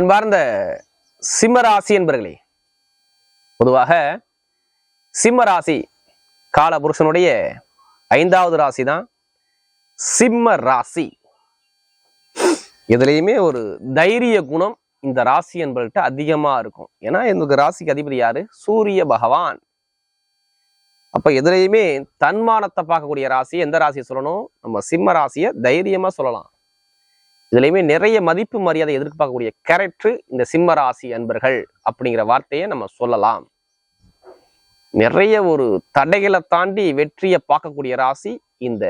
அன்பார்ந்த சிம்மராசி என்பர்களே பொதுவாக சிம்ம ராசி காலபுருஷனுடைய ஐந்தாவது ராசி தான் சிம்ம ராசி இதுலயுமே ஒரு தைரிய குணம் இந்த ராசி என்பவர்கிட்ட அதிகமா இருக்கும். ஏன்னா எங்களுக்கு ராசிக்கு அதிபதி யாரு? சூரிய பகவான். அப்ப எதுலேயுமே தன்மானத்தை பார்க்கக்கூடிய ராசி எந்த ராசியை சொல்லணும்? நம்ம சிம்ம ராசியை தைரியமா சொல்லலாம். இதுலயுமே நிறைய மதிப்பு மரியாதை எதிர்பார்க்கக்கூடிய கேரக்டர் இந்த சிம்ம ராசி அன்பர்கள் அப்படிங்கிற வார்த்தையை நம்ம சொல்லலாம். நிறைய ஒரு தடைகளை தாண்டி வெற்றியை பார்க்கக்கூடிய ராசி இந்த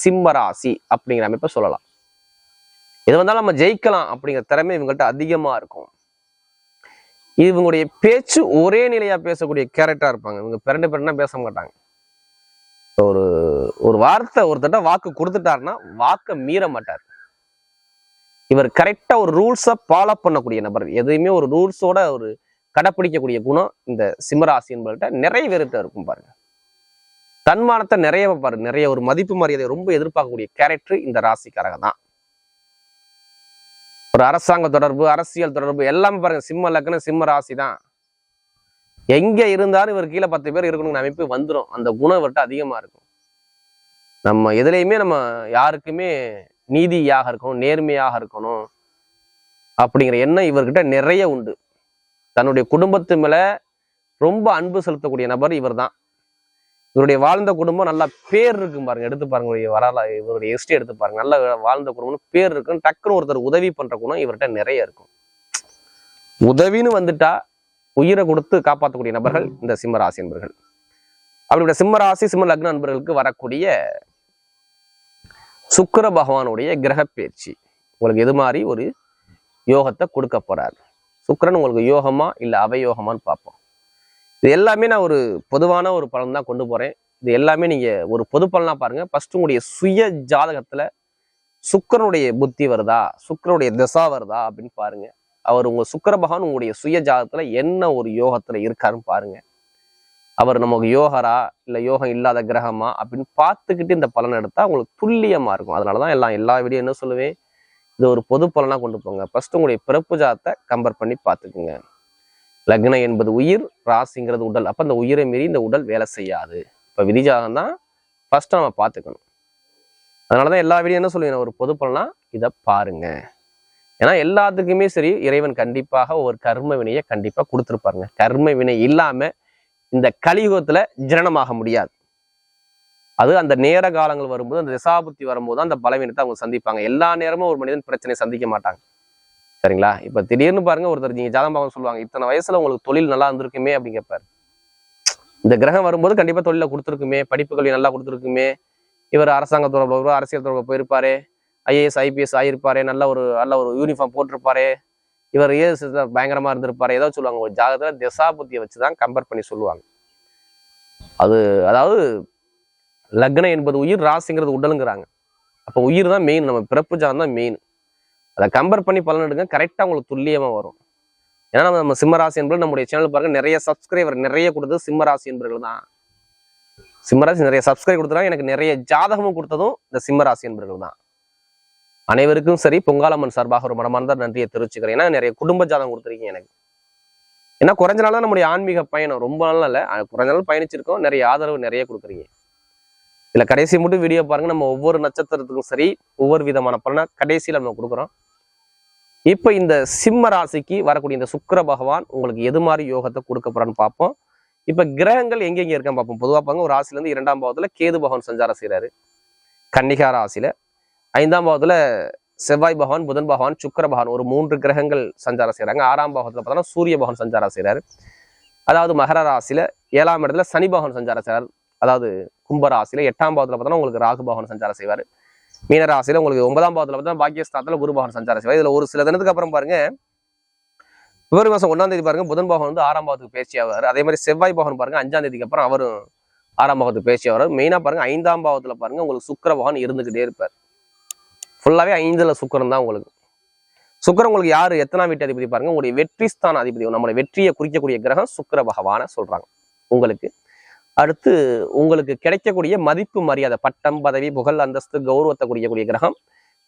சிம்ம ராசி அப்படிங்கிற அமைப்பை சொல்லலாம். எது வந்தாலும் நம்ம ஜெயிக்கலாம் அப்படிங்கிற திறமை இவங்கள்ட்ட அதிகமா இருக்கும். இவங்களுடைய பேச்சு ஒரே நிலையா பேசக்கூடிய கேரக்டராக இருப்பாங்க. இவங்க பிறண்டு பிறண்டா பேச மாட்டாங்க. ஒரு ஒரு வார்த்தை ஒருத்தட்ட வாக்கு கொடுத்துட்டாருன்னா வாக்கை மீற மாட்டார். இவர் கரெக்டாக ஒரு ரூல்ஸை ஃபாலோ பண்ணக்கூடிய நபர். எதையுமே ஒரு ரூல்ஸோட ஒரு கடைப்பிடிக்கக்கூடிய குணம் இந்த சிம்மராசி என்பவர்கிட்ட நிறைய பேர்கிட்ட இருக்கும் பாருங்க. தன்மானத்தை நிறைய பாரு நிறைய ஒரு மதிப்பு மரியாதை ரொம்ப எதிர்பார்க்கக்கூடிய கேரக்டர் இந்த ராசிக்காரங்க தான். ஒரு அரசாங்க தொடர்பு அரசியல் தொடர்பு எல்லாமே பாருங்க சிம்ம லக்னம் சிம்ம ராசி தான். எங்க இருந்தாலும் இவர் கீழே பத்து பேர் இருக்கணுங்கிற அமைப்பு வந்துடும் அந்த குணம் இவர்கிட்ட அதிகமா இருக்கும். நம்ம எதுலையுமே நம்ம யாருக்குமே நீதியாக இருக்கணும் நேர்மையாக இருக்கணும் அப்படிங்கிற எண்ணம் இவர்கிட்ட நிறைய உண்டு. தன்னுடைய குடும்பத்து மேல ரொம்ப அன்பு செலுத்தக்கூடிய நபர் இவர் தான் இவருடைய வாழ்ந்த குடும்பம் நல்லா பேர் இருக்கும் பாருங்க. எடுத்து பாருங்க இவருடைய வரலாறு இவருடைய ஹிஸ்டரி எடுத்து பாருங்க. நல்ல வாழ்ந்த குடும்பம் பேர் இருக்கும் டக்குன்னு ஒருத்தர் உதவி பண்ற குணம் இவர்கிட்ட நிறைய இருக்கும். உதவின்னு வந்துட்டா உயிரை கொடுத்து காப்பாற்றக்கூடிய நபர்கள் இந்த சிம்மராசி என்பர்கள் அப்படிப்பட்ட சிம்மராசி சிம்ம லக்ன நண்பர்களுக்கு வரக்கூடிய சுக்கிர பகவானுடைய கிரக பயிற்சி உங்களுக்கு எது மாதிரி ஒரு யோகத்தை கொடுக்க போறார்? சுக்கரன் உங்களுக்கு யோகமா இல்லை அவயோகமான்னு பார்ப்போம். இது எல்லாமே நான் ஒரு பொதுவான ஒரு பலன் தான் கொண்டு போறேன். இது எல்லாமே நீங்க ஒரு பொது பலனா பாருங்க. ஃபர்ஸ்ட் உங்களுடைய சுய ஜாதகத்துல சுக்கிரனுடைய புத்தி வருதா? சுக்கிரனுடைய திசா வருதா? அப்படின்னு பாருங்க. அவர் உங்க சுக்கிர பகவான் உங்களுடைய சுய ஜாதகத்துல என்ன ஒரு யோகத்துல இருக்காருன்னு பாருங்க. அவர் நமக்கு யோகரா இல்லை யோகம் இல்லாத கிரகமா அப்படின்னு பார்த்துக்கிட்டு இந்த பலன் எடுத்தால் உங்களுக்கு துல்லியமாக இருக்கும். அதனாலதான் எல்லாம் எல்லா வீடியோ என்ன சொல்லுவேன்? இது ஒரு பொது பலனா கொண்டு போங்க. ஃபர்ஸ்ட் உங்களுடைய பிறப்பு ஜாத்தை கம்பேர் பண்ணி பார்த்துக்குங்க. லக்னம் என்பது உயிர் ராசிங்கிறது உடல். அப்போ அந்த உயிரை மீறி இந்த உடல் வேலை செய்யாது. இப்போ விதிஜாகம் தான் ஃபர்ஸ்ட் நம்ம பார்த்துக்கணும். அதனாலதான் எல்லா வீடியோ என்ன சொல்லுவேன்? ஒரு பொது பலனா இதை பாருங்க. ஏன்னா எல்லாத்துக்குமே சரி இறைவன் கண்டிப்பாக ஒரு கர்ம வினையை கண்டிப்பாக கொடுத்துருப்பாருங்க. கர்ம வினை இல்லாமல் இந்த கலியுகத்துல ஜனனமாக முடியாது. அது அந்த நேர காலங்கள் வரும்போது அந்த திசாபுத்தி வரும்போது அந்த பலவீனத்தை அவங்க சந்திப்பாங்க. எல்லா நேரமும் ஒரு மனிதன் பிரச்சனையை சந்திக்க மாட்டாங்க. சரிங்களா? இப்ப திடீர்னு பாருங்க ஒருத்தர் நீங்க ஜாதகம் பார்க்க சொல்லுவாங்க இத்தனை வயசுல உங்களுக்கு தொழில் நல்லா இருந்திருக்குமே அப்படின்னு கேட்பாரு இந்த கிரகம் வரும்போது கண்டிப்பா தொழில கொடுத்துருக்குமே படிப்பு கல்வி நல்லா கொடுத்துருக்குமே. இவர் அரசாங்க தொடர்பு அரசியல் தொடர்பு போயிருப்பாரு. ஐஏஎஸ் ஐபிஎஸ் ஆகியிருப்பாரு நல்ல ஒரு நல்ல ஒரு யூனிஃபார்ம் போட்டிருப்பாரு. இவர் ஏஎஸ் பயங்கரமா இருந்திருப்பார். ஏதோ சொல்லுவாங்க ஒரு ஜாதகத்துல திசாபுத்தியை வச்சு வச்சுதான் கம்பேர் பண்ணி சொல்லுவாங்க. அது அதாவது லக்னம் என்பது உயிர் ராசிங்கிறது உடலுங்கிறாங்க. அப்போ உயிர் தான் மெயின் நம்ம பிறப்பு ஜாதம் தான் மெயின் அதை கம்பேர் பண்ணி பலன் எடுங்க கரெக்டாக உங்களுக்கு துல்லியமாக வரும். ஏன்னா நம்ம சிம்ம சிம்மராசி என்பது நம்முடைய சேனல் பாருங்க நிறைய சப்ஸ்கிரைபர் நிறைய கொடுத்தது சிம்மராசி என்பவர்கள் தான். சிம்மராசி நிறைய சப்ஸ்கிரைப் கொடுத்தா எனக்கு நிறைய ஜாதகமும் கொடுத்ததும் இந்த சிம்மராசி என்பவர்கள் தான். அனைவருக்கும் சரி பொங்காலம்மன் சார்பாக ஒரு மனமார்ந்த நன்றியை தெரிவிச்சுக்கிறேன். ஏன்னா நிறைய குடும்ப ஜாதகம் கொடுத்துருக்கீங்க எனக்கு. ஏன்னா குறைஞ்ச நாள் தான் நம்முடைய ஆன்மீக பயணம் ரொம்ப நாள் இல்லை. குறைஞ்ச நாள் பயணிச்சிருக்கோம். நிறைய ஆதரவு நிறைய கொடுக்குறீங்க. இல்லை கடைசி மட்டும் வீடியோ பாருங்க. நம்ம ஒவ்வொரு நட்சத்திரத்துக்கும் சரி ஒவ்வொரு விதமான பலனை கடைசியில நம்ம கொடுக்குறோம். இப்போ இந்த சிம்ம ராசிக்கு வரக்கூடிய இந்த சுக்கர பகவான் உங்களுக்கு எது மாதிரி யோகத்தை கொடுக்க போறான்னு பார்ப்போம். இப்போ கிரகங்கள் எங்கெங்க இருக்கான்னு பார்ப்போம். பொதுவாக பாருங்க ஒரு ராசிலேருந்து இரண்டாம் பாவத்தில் கேது பகவான் சஞ்சாரம் செய்கிறாரு கன்னிகா ராசியில். ஐந்தாம் பாவத்துல செவ்வாய் பகவான் புதன் பகவான் சுக்கர பகவான் ஒரு மூன்று கிரகங்கள் சஞ்சாரம் செய்கிறாங்க ஆறாம் பாவத்துல பார்த்தோம்னா சூரிய பகவான் சஞ்சாரம் செய்கிறார் அதாவது மகர ராசியில் ஏழாம் இடத்துல சனி பகவான் சஞ்சாரம் செய்கிறார் அதாவது கும்பராசியில் எட்டாம் பாவத்துல பார்த்தோம்னா உங்களுக்கு ராகு பகவான் சஞ்சாரம் செய்வார். மீனராசியில் உங்களுக்கு ஒன்பதாம் பாவத்துல பார்த்தா பாக்கியஸ்தானத்துல குரு பகவான் சஞ்சாரம் செய்வார். இதில் ஒரு சில தினத்துக்கு அப்புறம் பாருங்க பிப்ரவரி மாசம் ஒன்றாம் தேதி பாருங்க புதன் பகவான் வந்து ஆறாம் பாவத்துக்கு பேச்சு ஆவார். அதே மாதிரி செவ்வாய் பகவான் பாருங்க அஞ்சாம் தேதிக்கு அப்புறம் அவரும் ஆறாம் பாவத்துக்கு பேச்சு மெயினாக மெயினா பாருங்க ஐந்தாம் பாவத்துல பாருங்க உங்களுக்கு சுக்கர பகவான் இருந்துகிட்டே இருப்பார். ஃபுல்லாவே ஐந்துல சுக்கரம் தான் உங்களுக்கு. சுக்கரம் உங்களுக்கு யாரு? எத்தனாம் வீட்டு அதிபதி பாருங்க. உங்களுடைய வெற்றி ஸ்தான அதிபதி. நம்மளுடைய வெற்றியை குறிக்கக்கூடிய கிரகம் சுக்கர பகவானை சொல்றாங்க. உங்களுக்கு. அடுத்து உங்களுக்கு கிடைக்கக்கூடிய மதிப்பு மரியாதை பட்டம் பதவி புகழ் அந்தஸ்து கௌரவத்தை குறிக்கக்கூடிய கிரகம்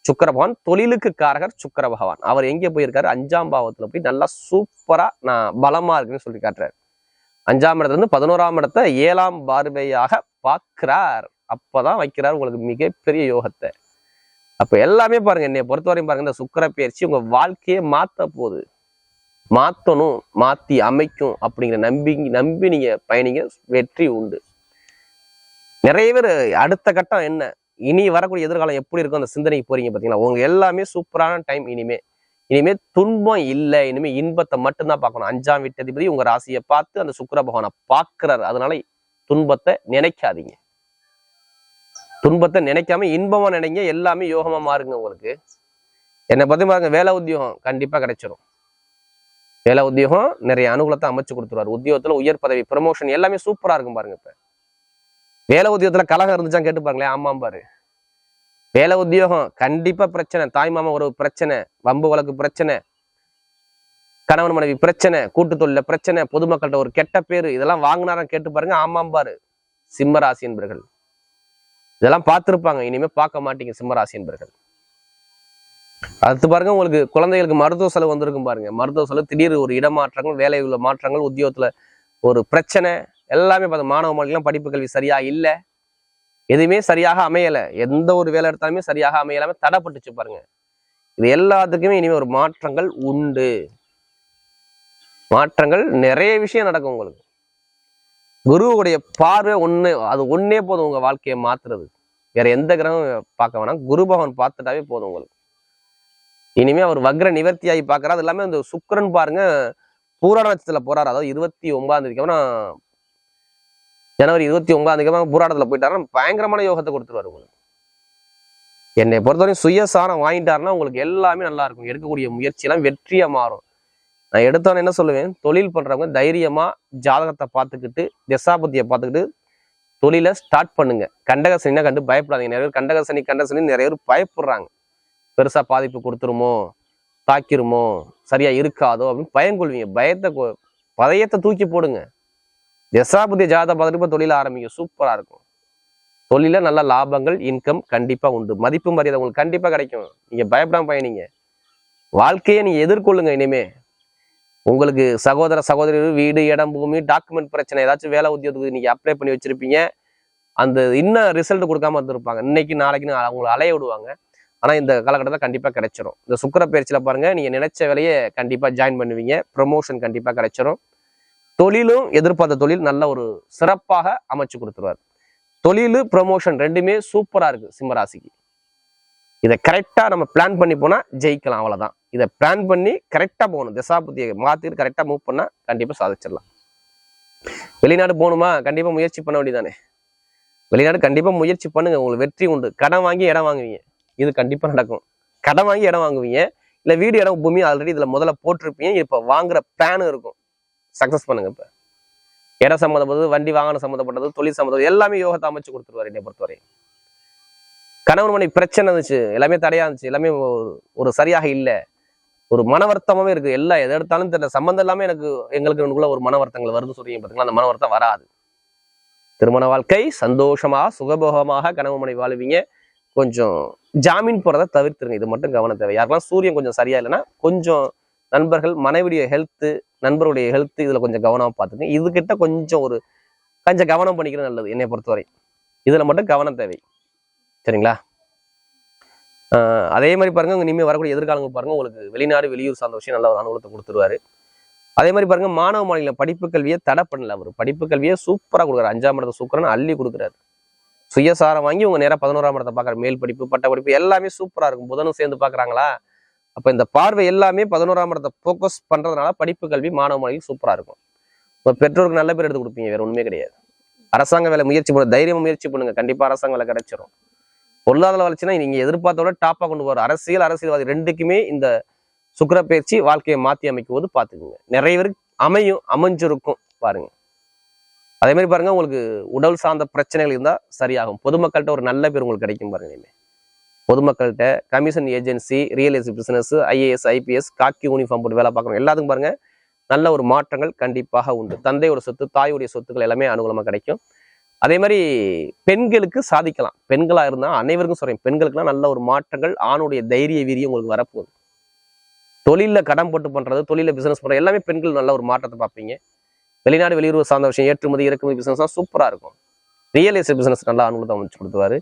சுக்கர பகவான். தொழிலுக்கு காரகர் சுக்கர பகவான். அவர் எங்கே போயிருக்காரு? அஞ்சாம் பாவத்துல போய் நல்லா சூப்பரா நான் பலமா இருக்குன்னு சொல்லி காட்டுறாரு. அஞ்சாம் இடத்துல இருந்து பதினோராம் இடத்த ஏழாம் பார்வையாக பார்க்கிறார். அப்பதான் வைக்கிறார் உங்களுக்கு மிகப்பெரிய யோகத்தை. அப்போ எல்லாமே பாருங்க என்னை பொறுத்தவரையும் பாருங்க இந்த சுக்கர பயிற்சி உங்க வாழ்க்கையை மாத்த போகுது. மாத்தணும் மாத்தி அமைக்கும் அப்படிங்கிற நம்பி நம்பி நீங்க பயணிங்க வெற்றி உண்டு. நிறைய பேர் அடுத்த கட்டம் என்ன? இனி வரக்கூடிய எதிர்காலம் எப்படி இருக்கும்? அந்த சிந்தனைக்கு போறீங்க பாத்தீங்களா? உங்க எல்லாமே சூப்பரான டைம் இனிமே. இனிமே துன்பம் இல்லை. இனிமே இன்பத்தை மட்டும்தான் பார்க்கணும். அஞ்சாம் வீட்டு அதிபதி உங்க ராசியை பார்த்து அந்த சுக்கிர பகவானை பார்க்கிறார். அதனால துன்பத்தை நினைக்காதீங்க. துன்பத்தை நினைக்காம இன்பமா நினைங்க எல்லாமே யோகமா மாறுங்க உங்களுக்கு. என்னை பத்தி பாருங்க வேலை உத்தியோகம் கண்டிப்பா கிடைச்சிரும். வேலை உத்தியோகம் நிறைய அனுகூலத்தை அமைச்சு கொடுத்துருவாரு. உத்தியோகத்தில் உயர் பதவி ப்ரமோஷன் எல்லாமே சூப்பரா இருக்கும் பாருங்க இப்போ. வேலை உத்தியோகத்துல கலகம் இருந்துச்சான்னு கேட்டு பாருங்களேன் ஆமாம் பாரு. வேலை உத்தியோகம் கண்டிப்பா பிரச்சனை. தாய் மாமா ஒரு பிரச்சனை வம்பு வழக்கு பிரச்சனை கணவன் மனைவி பிரச்சனை கூட்டு தொழில பிரச்சனை பொதுமக்கள்கிட்ட ஒரு கெட்ட பேரு இதெல்லாம் வாங்கினாரான்னு கேட்டு பாருங்க ஆமாம் பாரு. சிம்மராசி என்பர்கள். இதெல்லாம் பார்த்துருப்பாங்க. இனிமே பார்க்க மாட்டீங்க சிம்மராசி என்பர்கள். அடுத்து பாருங்க உங்களுக்கு குழந்தைகளுக்கு மருத்துவ செலவு வந்திருக்கும் பாருங்க. மருத்துவ செலவு திடீர் ஒரு இடமாற்றங்கள் வேலை உள்ள மாற்றங்கள் உத்தியோகத்துல ஒரு பிரச்சனை எல்லாமே பார்த்து மாணவ மாணவிகள்லாம் படிப்பு கல்வி சரியா இல்லை. எதுவுமே சரியாக அமையலை. எந்த ஒரு வேலை எடுத்தாலுமே சரியாக அமையலாம தடைப்பட்டுச்சு பாருங்க. இது எல்லாத்துக்குமே இனிமே ஒரு மாற்றங்கள் உண்டு. மாற்றங்கள் நிறைய விஷயம் நடக்கும் உங்களுக்கு. குருவுடைய பார்வை ஒண்ணு அது ஒன்றே போதும் உங்க வாழ்க்கையை மாத்துறது. வேற எந்த கிரகம் பார்க்க வேணாம். குரு பகவான் பார்த்துட்டாவே போதும் உங்களுக்கு. இனிமே அவர் வக்ர நிவர்த்தியாகி பார்க்கறாரு. அது எல்லாமே அந்த சுக்கரன் பாருங்க பூராட நட்சத்திரத்தில் போறாரு. அதாவது இருபத்தி ஒன்பதாம் தேதிக்கு அப்புறம் ஜனவரி இருபத்தி ஒன்பதாம் தேதி அப்புறம் பூராடத்துல போயிட்டாருன்னா பயங்கரமான யோகத்தை கொடுத்துருவாரு உங்களுக்கு. என்னை பொறுத்தவரையும் சுயசாரம் வாங்கிட்டாருன்னா உங்களுக்கு எல்லாமே நல்லா இருக்கும். எடுக்கக்கூடிய முயற்சியெல்லாம் வெற்றியாக வெற்றியா மாறும். நான் எடுத்தவன என்ன சொல்லுவேன்? தொழில் பண்ணுறவங்க தைரியமாக ஜாதகத்தை பார்த்துக்கிட்டு திசாபத்தியை பார்த்துக்கிட்டு தொழிலை ஸ்டார்ட் பண்ணுங்க. கண்டகசனினா கண்டு பயப்படாதீங்க. நிறைய பேர் கண்டகசனி கண்டகசனி நிறைய பேர் பயப்படுறாங்க. பெருசாக பாதிப்பு கொடுத்துருமோ? தாக்கிருமோ? சரியா இருக்காதோ? அப்படின்னு பயங்கொள்வீங்க. பயத்தை கொ- தூக்கி போடுங்க. தசாபதி ஜாதகம் பார்த்துட்டு இப்போ தொழில் ஆரம்பிங்க. சூப்பராக இருக்கும். தொழில நல்ல லாபங்கள் இன்கம் கண்டிப்பாக உண்டு. மதிப்பு மரியாதை உங்களுக்கு கண்டிப்பாக கிடைக்கும். நீங்கள் பயப்படாம பயணிங்க. வாழ்க்கையை நீங்கள் எதிர்கொள்ளுங்க இனிமே. உங்களுக்கு சகோதர சகோதரி வீடு இடம் பூமி டாக்குமெண்ட் பிரச்சனை ஏதாச்சும் வேலை உத்தியோகத்துக்கு நீங்கள் அப்ளை பண்ணி வச்சிருப்பீங்க. அந்த இன்னும் ரிசல்ட் கொடுக்காம வந்திருப்பாங்க இன்னைக்கு நாளைக்குன்னு அவங்களை அலைய விடுவாங்க. ஆனால் இந்த காலகட்டத்தில் கண்டிப்பாக கிடைச்சிரும். இந்த சுக்கர பயிற்சியில் பாருங்கள் நீங்கள் நினைச்ச வேலையை கண்டிப்பாக ஜாயின் பண்ணுவீங்க. ப்ரொமோஷன் கண்டிப்பாக கிடைச்சிரும். தொழிலும் எதிர்பார்த்த தொழில் நல்ல ஒரு சிறப்பாக அமைச்சு கொடுத்துருவார். தொழில் ப்ரொமோஷன் ரெண்டுமே சூப்பராக இருக்குது சிம்மராசிக்கு இதை கரெக்டாக நம்ம பிளான் பண்ணி போனால் ஜெயிக்கலாம் அவ்வளோதான் இதை பிளான் பண்ணி கரெக்டா போகணும். திசாபுத்தியை மாத்திட்டு கரெக்டா மூவ் பண்ணா கண்டிப்பா சாதிச்சிடலாம். வெளிநாடு போகணுமா? கண்டிப்பா முயற்சி பண்ண வேண்டியதானே வெளிநாடு கண்டிப்பா முயற்சி பண்ணுங்க. உங்களுக்கு வெற்றி உண்டு. கடன் வாங்கி இடம் வாங்குவீங்க. இது கண்டிப்பா நடக்கும். கடன் வாங்கி இடம் வாங்குவீங்க. இல்ல வீடு இடம் பூமி ஆல்ரெடி இதுல முதல்ல போட்டிருப்பீங்க. இப்ப வாங்குற பிளான் இருக்கும். சக்ஸஸ் பண்ணுங்க இப்ப. இடம் சம்மந்தப்பட்டது வண்டி வாகனம் சம்மந்தப்பட்டது தொழில் சம்மந்தப்பட்டது எல்லாமே யோகத்தை அமைச்சு கொடுத்துருவாரு என்னை பொறுத்தவரை கணவன் மணி பிரச்சனை இருந்துச்சு. எல்லாமே தடையா இருந்துச்சு. எல்லாமே ஒரு சரியாக இல்லை. ஒரு மன வருத்தமாவே இருக்கு. எல்லாம் எதை எடுத்தாலும் தெரியல சம்மந்தம் இல்லாமல் எனக்கு எங்களுக்கு ஒரு மன வருத்தங்கள் வருது சொல்றீங்க பார்த்தீங்களா அந்த மன வருத்தம் வராது. திருமண வாழ்க்கை சந்தோஷமா சுகபோகமாக கணவன் மனை வாழுவீங்க. கொஞ்சம் ஜாமீன் போறதை தவிர்த்துருங்க. இது மட்டும் கவனம் தேவை. யாருக்கெல்லாம் சூரியன் கொஞ்சம் சரியா இல்லைன்னா கொஞ்சம் நண்பர்கள் மனைவிடைய ஹெல்த்து நண்பருடைய ஹெல்த் இதுல கொஞ்சம் கவனமா பார்த்துங்க. இதுகிட்ட கொஞ்சம் ஒரு கொஞ்சம் கவனம் பண்ணிக்கிறது நல்லது என்னை பொறுத்தவரை. இதுல மட்டும் கவனம் தேவை. சரிங்களா? அதே மாதிரி பாருங்க உங்க இனிமேல் வரக்கூடிய எதிர்காலங்கள் பாருங்க உங்களுக்கு வெளிநாடு வெளியூர் சார்ந்த விஷயம் நல்ல ஒரு அனுகூலத்தை கொடுத்துருவாரு. அதே மாதிரி பாருங்க மாணவ மாநில படிப்பு கல்வியை தடை பண்ணல அவர். படிப்பு கல்வியை சூப்பரா கொடுக்குறாரு. அஞ்சாம் இடத்தை சூப்பரான அள்ளி கொடுக்குறாரு. சுயசாரம் வாங்கி உங்க நேரா பதினோராம் இடத்தை பார்க்குற மேல் படிப்பு பட்ட படிப்பு எல்லாமே சூப்பரா இருக்கும். புதனும் சேர்ந்து பார்க்குறாங்களா? அப்ப இந்த பார்வை எல்லாமே பதினோராம் இடத்தை ஃபோக்கஸ் பண்றதுனால படிப்பு கல்வி மாணவ மாணவி சூப்பராக இருக்கும். இப்போ பெற்றோருக்கு நல்ல பேர் எடுத்து கொடுப்பீங்க வேற ஒண்ணுமே கிடையாது. அரசாங்க வேலை முயற்சி பண்ண தைரியம் முயற்சி பண்ணுங்க. கண்டிப்பாக அரசாங்க வேலை கிடைச்சிரும். பொருளாதார வளர்ச்சினா நீங்க எதிர்பார்த்தோட டாப்பா கொண்டு போற அரசியல் அரசியல்வாதி ரெண்டுக்குமே இந்த சுக்கர பயிற்சி வாழ்க்கையை மாத்தி அமைக்கும் போது நிறைய பேருக்கு அமையும் அமைஞ்சிருக்கும் பாருங்க. அதே மாதிரி பாருங்க உங்களுக்கு உடல் சார்ந்த பிரச்சனைகள் இருந்தால் சரியாகும். பொதுமக்கள்கிட்ட ஒரு நல்ல பேர் உங்களுக்கு கிடைக்கும் பாருங்க இனிமே. பொதுமக்கள்கிட்ட commission agency real estate business IAS IPS காக்கி யூனிஃபார்ம் போட்டு வேலை பார்க்குறோம் எல்லாத்துக்கும் பாருங்க நல்ல ஒரு மாற்றங்கள் கண்டிப்பாக உண்டு. தந்தையோட சொத்து தாயுடைய சொத்துக்கள் எல்லாமே அனுகூலமாக கிடைக்கும். அதே மாதிரி பெண்களுக்கு சாதிக்கலாம். பெண்களா இருந்தா அனைவருக்கும் சொல்கிறேன் பெண்களுக்குலாம் நல்ல ஒரு மாற்றங்கள் ஆணுடைய தைரிய வீரியம் உங்களுக்கு வரப்போகுது. தொழிலில் கடன் போட்டு பண்றது தொழில பிசினஸ் பண்ணுறது எல்லாமே பெண்கள் நல்ல ஒரு மாற்றத்தை பார்ப்பீங்க. வெளிநாடு வெளியூர் சார்ந்த விஷயம் ஏற்றுமதி இறக்குமதி பிசினஸ் சூப்பராக சூப்பரா இருக்கும். ரியல் எஸ்டேட் பிசினஸ் நல்லா அனுகூலத்தை அமைச்சு கொடுத்துவார்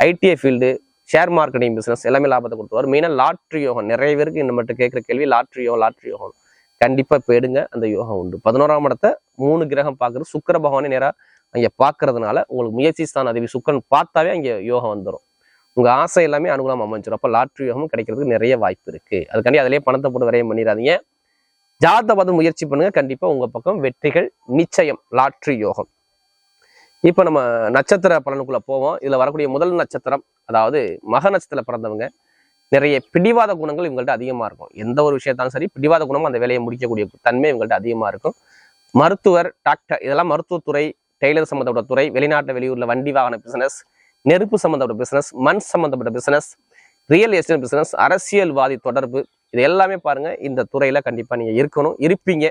ITI field share marketing business எல்லாமே லாபத்தை கொடுத்துருவாரு. மெயினாக லாட்ரி யோகம். நிறைய பேருக்கு இந்த மட்டும் கேட்குற கேள்வி லாட்ரி யோகம் லாட்ரி யோகம். கண்டிப்பா போயிடுங்க அந்த யோகம் உண்டு. பதினோராம் இடத்த மூணு கிரகம் பார்க்குறது. சுக்கர பகவானே நேரா அங்கே பார்க்கறதுனால உங்களுக்கு முயற்சி ஸ்தான அதிபதி சுக்கரன் பார்த்தாவே அங்கே யோகம் வந்துடும் உங்க ஆசை எல்லாமே அனுகூலம் அமைஞ்சிடும் அப்போ லாட்ரி யோகமும் கிடைக்கிறதுக்கு நிறைய வாய்ப்பு இருக்குது அதுக்காண்டி அதிலே பணத்தை போட்டு விரயம் பண்ணிடாதீங்க. ஜாதகத்தை பார்த்து முயற்சி பண்ணுங்க. கண்டிப்பாக உங்க பக்கம் வெற்றிகள் நிச்சயம். லாட்ரி யோகம். இப்போ நம்ம நட்சத்திர பலனுக்குள்ள போவோம். இதில் வரக்கூடிய முதல் நட்சத்திரம் அதாவது மக நட்சத்திரத்துல பிறந்தவங்க நிறைய பிடிவாத குணங்கள் இவங்கள்ட்ட அதிகமாக இருக்கும். எந்த ஒரு விஷயத்தாலும் சரி பிடிவாத குணமும் அந்த வேலையை முடிக்கக்கூடிய தன்மை இவங்கள்ட்ட அதிகமாக இருக்கும். மருத்துவர் டாக்டர் இதெல்லாம் மருத்துவத்துறை டெய்லர் சம்மந்தப்பட்ட துறை வெளிநாட்டு வெளியூர்ல வண்டி வாகன பிசினஸ் நெருப்பு சம்மந்தப்பட்ட பிசினஸ் மண் சம்மந்தப்பட்ட பிசினஸ் ரியல் எஸ்டேட் பிசினஸ் அரசியல்வாதி தொடர்பு இது எல்லாமே பாருங்க. இந்த துறையில கண்டிப்பாக நீங்கள் இருக்கணும் இருப்பீங்க.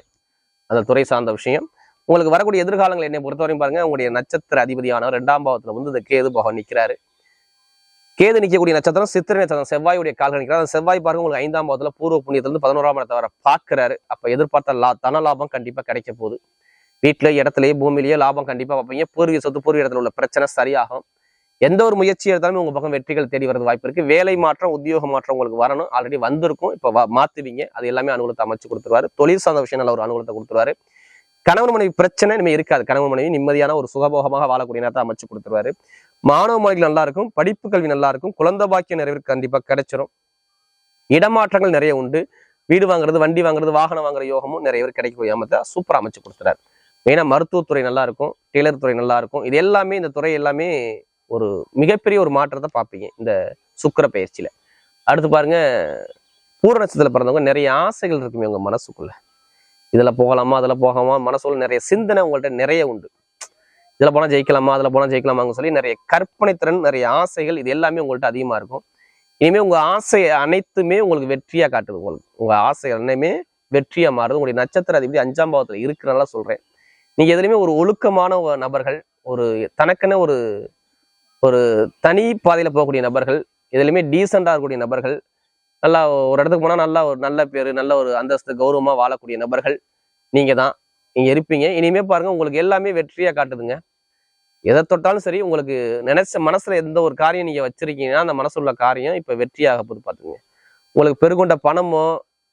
அந்த துறை சார்ந்த விஷயம். உங்களுக்கு வரக்கூடிய எதிர்காலங்கள் என்னை பொறுத்தவரையும் பாருங்க. உங்களுடைய நட்சத்திர அதிபதியானவர் ரெண்டாம் பாவத்துல வந்து இந்த கேது பகவான் நிற்கிறாரு கேது நிற்கக்கூடிய நட்சத்திரம் சித்திரை நட்சத்திரம் செவ்வாயுடைய கால்கள் நிற்கிறார் அந்த செவ்வாய் பாருங்க உங்களுக்கு ஐந்தாம் பாவத்தில் பூர்வ புண்ணியத்திலிருந்து பதினோராம் இடத்தை வர பார்க்குறாரு. அப்போ எதிர்பார்த்த லா தன லாபம் கண்டிப்பா கிடைக்க போகுது. வீட்டுல இடத்துலயே பூமியிலேயே லாபம் கண்டிப்பா பார்ப்பீங்க. பூர்வீக சொத்து பூர்வீக இடத்துல உள்ள பிரச்சனை சரியாகும். எந்த ஒரு முயற்சி எடுத்தாலும் உங்க பக்கம் வெற்றிகள் தேடி வரது வாய்ப்பு இருக்கு. வேலை மாற்றம் உத்தியோக மாற்றம் உங்களுக்கு வரணும். ஆல்ரெடி வந்திருக்கும். இப்போ மாற்றுவீங்க மாத்துவீங்க. அது எல்லாமே அனுகூலத்தை அமைச்சு கொடுத்துருவாரு. தொழில் சார்ந்த விஷயம் நல்ல ஒரு அனுகூலத்தை கொடுத்துருவாரு. கணவன் மனைவி பிரச்சனை இனிமே இருக்காது. கணவன் மனைவி நிம்மதியான ஒரு சுகபோகமாக வாழக்கூடிய நேரத்தை அமைச்சு கொடுத்துருவாரு. மாணவ மொழிகள் நல்லா இருக்கும். படிப்பு கல்வி நல்லா இருக்கும். குழந்தை பாக்கியம் நிறைய கண்டிப்பாக கண்டிப்பா கிடைச்சிரும். இடமாற்றங்கள் நிறைய உண்டு. வீடு வாங்குறது வண்டி வாங்குறது வாகனம் வாங்குற யோகமும் நிறைய பேர் கிடைக்கக்கூடிய அமைத்த சூப்பரா அமைச்சு கொடுத்துறாரு மெயினாக மருத்துவத்துறை நல்லா இருக்கும் டெய்லர் துறை நல்லா இருக்கும் இது எல்லாமே இந்த துறை எல்லாமே ஒரு மிகப்பெரிய ஒரு மாற்றத்தை பார்ப்பீங்க இந்த சுக்கிர பயிற்சியில. அடுத்து பாருங்க பூர பிறந்தவங்க நிறைய ஆசைகள் இருக்குமே உங்க மனசுக்குள்ள. இதில் போகலாமா அதில் போகாமா மனசுக்குள்ள நிறைய சிந்தனை உங்கள்கிட்ட நிறைய உண்டு. இதில் போனா ஜெயிக்கலாமா அதில் போனால் ஜெயிக்கலாமான்னு சொல்லி நிறைய கற்பனை திறன் நிறைய ஆசைகள் இது எல்லாமே உங்கள்கிட்ட அதிகமாக இருக்கும். இனிமேல் உங்கள் ஆசை அனைத்துமே உங்களுக்கு வெற்றியாக காட்டுது உங்களுக்கு. உங்கள் ஆசை அனைமே வெற்றியாக மாறுது. உங்களுடைய நட்சத்திர அதிபதி அஞ்சாம் பாவத்தில் இருக்கிறனால சொல்கிறேன் நீங்க எதுலையுமே ஒரு ஒழுக்கமான ஒரு நபர்கள் ஒரு தனக்கென ஒரு ஒரு தனி பாதையில போகக்கூடிய நபர்கள் எதுலையுமே டீசெண்டா இருக்கக்கூடிய நபர்கள் நல்லா ஒரு இடத்துக்கு போனா நல்லா ஒரு நல்ல பேரு நல்ல ஒரு அந்தஸ்து கௌரவமா வாழக்கூடிய நபர்கள் நீங்க தான். நீங்க இருப்பீங்க. இனிமே பாருங்க உங்களுக்கு எல்லாமே வெற்றியா காட்டுதுங்க. எதை தொட்டாலும் சரி உங்களுக்கு நினைச்ச மனசுல எந்த ஒரு காரியம் நீங்க வச்சிருக்கீங்கன்னா அந்த மனசுள்ள காரியம் இப்ப வெற்றியாக போது பாத்துங்க உங்களுக்கு பெருகொண்ட பணமோ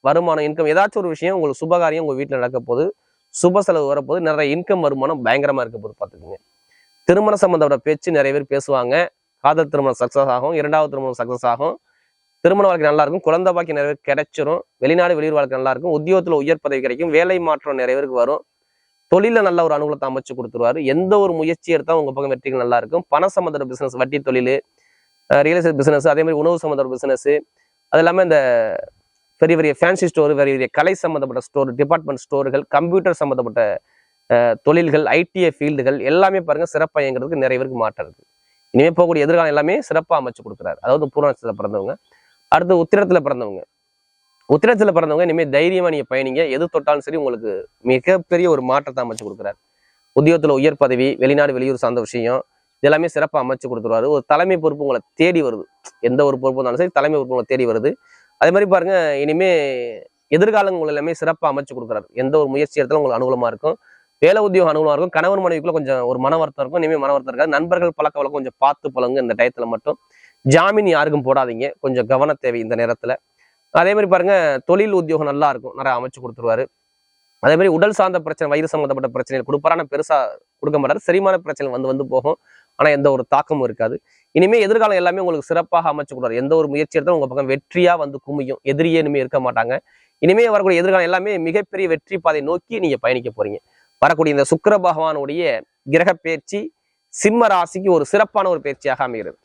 வருமானம் இன்கம் ஏதாச்சும் ஒரு விஷயம் உங்களுக்கு சுபகாரியம் உங்க வீட்டில் நடக்க போகுது. சுப செலவு வரப்போது நிறைய இன்கம் வருமானம் பயங்கரமாக இருக்க போது பார்த்துக்குங்க. திருமண சம்பந்தப்பட்ட பேச்சு நிறைய பேர் பேசுவாங்க. காதல் திருமணம் சக்ஸஸ் ஆகும் இரண்டாவது திருமணம் சக்ஸஸ் ஆகும். திருமண வாழ்க்கை நல்லா இருக்கும் குழந்தை பாக்கி நிறைய பேர் கிடைச்சிரும். வெளிநாடு வெளியூர் வாழ்க்கை நல்லா இருக்கும். உத்தியோகத்தில் உயர் பதவி கிடைக்கும் வேலை மாற்றம் நிறைய பேருக்கு வரும். தொழில நல்ல ஒரு அனுகூலத்தை அமைச்சு கொடுத்துருவாரு. எந்த ஒரு முயற்சி எடுத்தால் உங்க பக்கம் வெற்றிகள் நல்லா இருக்கும். பண சம்பந்தப்பட்ட பிசினஸ் வட்டி தொழில் ரியல் எஸ்டேட் பிசினஸ் அதே மாதிரி உணவு சம்பந்தப்பட்ட பிசினஸ் அது இல்லாமல் இந்த பெரிய பெரிய ஃபேன்சி ஸ்டோர் பெரிய பெரிய கலை சம்பந்தப்பட்ட ஸ்டோர் டிபார்ட்மெண்ட் ஸ்டோர்கள் கம்ப்யூட்டர் சம்பந்தப்பட்ட அஹ், தொழில்கள் ஐடிஐ ஃபீல்டுகள் எல்லாமே பாருங்க சிறப்பாக இயங்குறதுக்கு நிறைய பேருக்கு மாற்றம் இருக்குது இனிமே போகக்கூடிய எதிர்காலம் எல்லாமே சிறப்பாக அமைச்சு கொடுக்குறாரு. அதாவது பூர்ணத்தில் பிறந்தவங்க. அடுத்து உத்திரத்தில் பிறந்தவங்க. உத்திரத்தில் பிறந்தவங்க இனிமேல் தைரியமா நீங்க பயணிங்க. எது தொட்டாலும் சரி உங்களுக்கு மிகப்பெரிய ஒரு மாற்றத்தை அமைச்சு கொடுக்குறாரு. உத்தியோகத்தில் உயர் பதவி வெளிநாடு வெளியூர் சார்ந்த விஷயம் இதெல்லாமே சிறப்பாக அமைச்சு கொடுத்துருவாரு. ஒரு தலைமை பொறுப்பு உங்களை தேடி வருது. எந்த ஒரு பொறுப்பு இருந்தாலும் சரி தலைமை பொறுப்பு உங்களை தேடி வருது. அதே மாதிரி பாருங்க இனிமே எதிர்காலம் எல்லாமே சிறப்பாக அமைச்சு கொடுக்குறாரு. எந்த ஒரு முயற்சி இடத்துல உங்களுக்கு அனுகூலமா இருக்கும். வேலை உத்தியோகம் அனுகூலமா இருக்கும். கணவன் மனைவிக்குள்ள கொஞ்சம் ஒரு மன வருத்தம் இருக்கும். இனிமேல் மன வருத்தம் இருக்காது. நண்பர்கள் பழக்க வழக்கம் கொஞ்சம் பார்த்து பழங்க இந்த டயத்துல மட்டும். ஜாமீன் யாருக்கும் போடாதீங்க. கொஞ்சம் கவன தேவை இந்த நேரத்துல. அதே மாதிரி பாருங்க தொழில் உத்தியோகம் நல்லா இருக்கும். நிறைய அமைச்சு கொடுத்துருவாரு. அதே மாதிரி உடல் சார்ந்த பிரச்சனை வயிறு சம்மந்தப்பட்ட பிரச்சனைகள் கொடுப்பாரு. பெருசாக கொடுக்க மாட்டாரு. செரிமான பிரச்சனை வந்து வந்து போகும். ஆனால் எந்த ஒரு தாக்கமும் இருக்காது. இனிமே எதிர்காலம் எல்லாமே உங்களுக்கு சிறப்பாக அமைச்சு கொடுவாரு எந்த ஒரு முயற்சி எடுத்தாலும் உங்க பக்கம் வெற்றியா வந்து குமியும். எதிரியே இனிமே இருக்க மாட்டாங்க. இனிமே வரக்கூடிய எதிர்காலம் எல்லாமே மிகப்பெரிய வெற்றி பாதை நோக்கி நீங்க பயணிக்க போறீங்க. வரக்கூடிய இந்த சுக்கர பகவானுடைய கிரக பயிற்சி சிம்ம ராசிக்கு ஒரு சிறப்பான ஒரு பயிற்சியாக அமைகிறது.